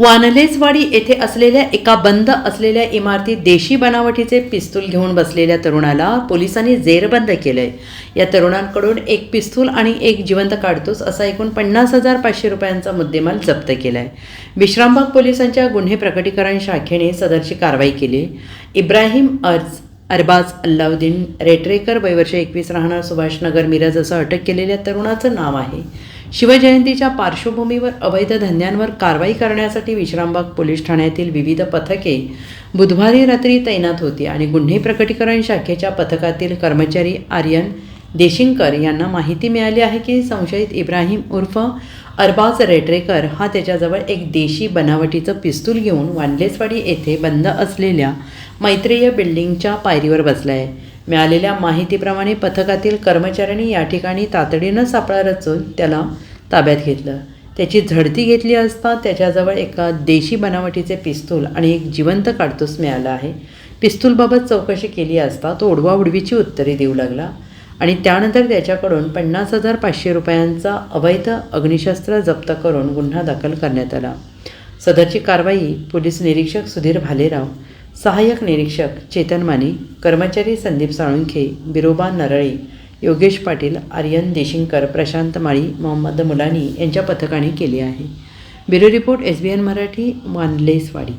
वानलेजवाडी येथे असलेल्या एका बंद असलेल्या इमारतीत देशी बनावटीचे पिस्तूल घेऊन बसलेल्या तरुणाला पोलिसांनी जेरबंद केलंय. या तरुणांकडून एक पिस्तूल आणि एक जिवंत काढतोस असा एकूण पन्नास हजार पाचशे रुपयांचा मुद्देमाल जप्त केलाय. विश्रामबाग पोलिसांच्या गुन्हे प्रकटीकरण शाखेने सदरची कारवाई केली. इब्राहिम अर्ज अरबाज अल्लाउद्दीन रेटरेकर वयवर्ष एकवीस राहणार सुभाषनगर मिरज असं अटक केलेल्या तरुणाचं नाव आहे. शिवजयंतीच्या पार्श्वभूमीवर अवैध धंद्यांवर कारवाई करण्यासाठी विश्रामबाग पोलीस ठाण्यातील विविध पथके बुधवारी रात्री तैनात होती आणि गुन्हे प्रकटीकरण शाखेच्या पथकातील कर्मचारी आर्यन देशिंकर यांना माहिती मिळाली आहे की संशयित इब्राहिम उर्फ अरबाज रेटरेकर हा त्याच्याजवळ एक देशी बनावटीचं पिस्तूल घेऊन वांडलेसवाडी येथे बंद असलेल्या मैत्रेय बिल्डिंगच्या पायरीवर बसला आहे मिळालेल्या माहितीप्रमाणे पथकातील कर्मचाऱ्यांनी या ठिकाणी तातडीनं सापळा रचून त्याला ताब्यात घेतलं. त्याची झडती घेतली असता त्याच्याजवळ एका देशी बनावटीचे पिस्तूल आणि एक जिवंत काडतूस मिळाला आहे. पिस्तूलबाबत चौकशी केली असता तो उडवाउडवीची उत्तरे देऊ लागला आणि त्यानंतर त्याच्याकडून पन्नास हजार पाचशे रुपयांचा अवैध अग्निशस्त्र जप्त करून गुन्हा दाखल करण्यात आला. सदरची कारवाई पोलीस निरीक्षक सुधीर भालेराव सहाय्यक निरीक्षक चेतन माने कर्मचारी संदीप साळुंखे बिरोबा नरळे योगेश पाटील आर्यन देशिंकर प्रशांत माळी मोहम्मद मुलानी यांच्या पथकाने केली आहे. Bureau report S B N Marathi Wanlesswadi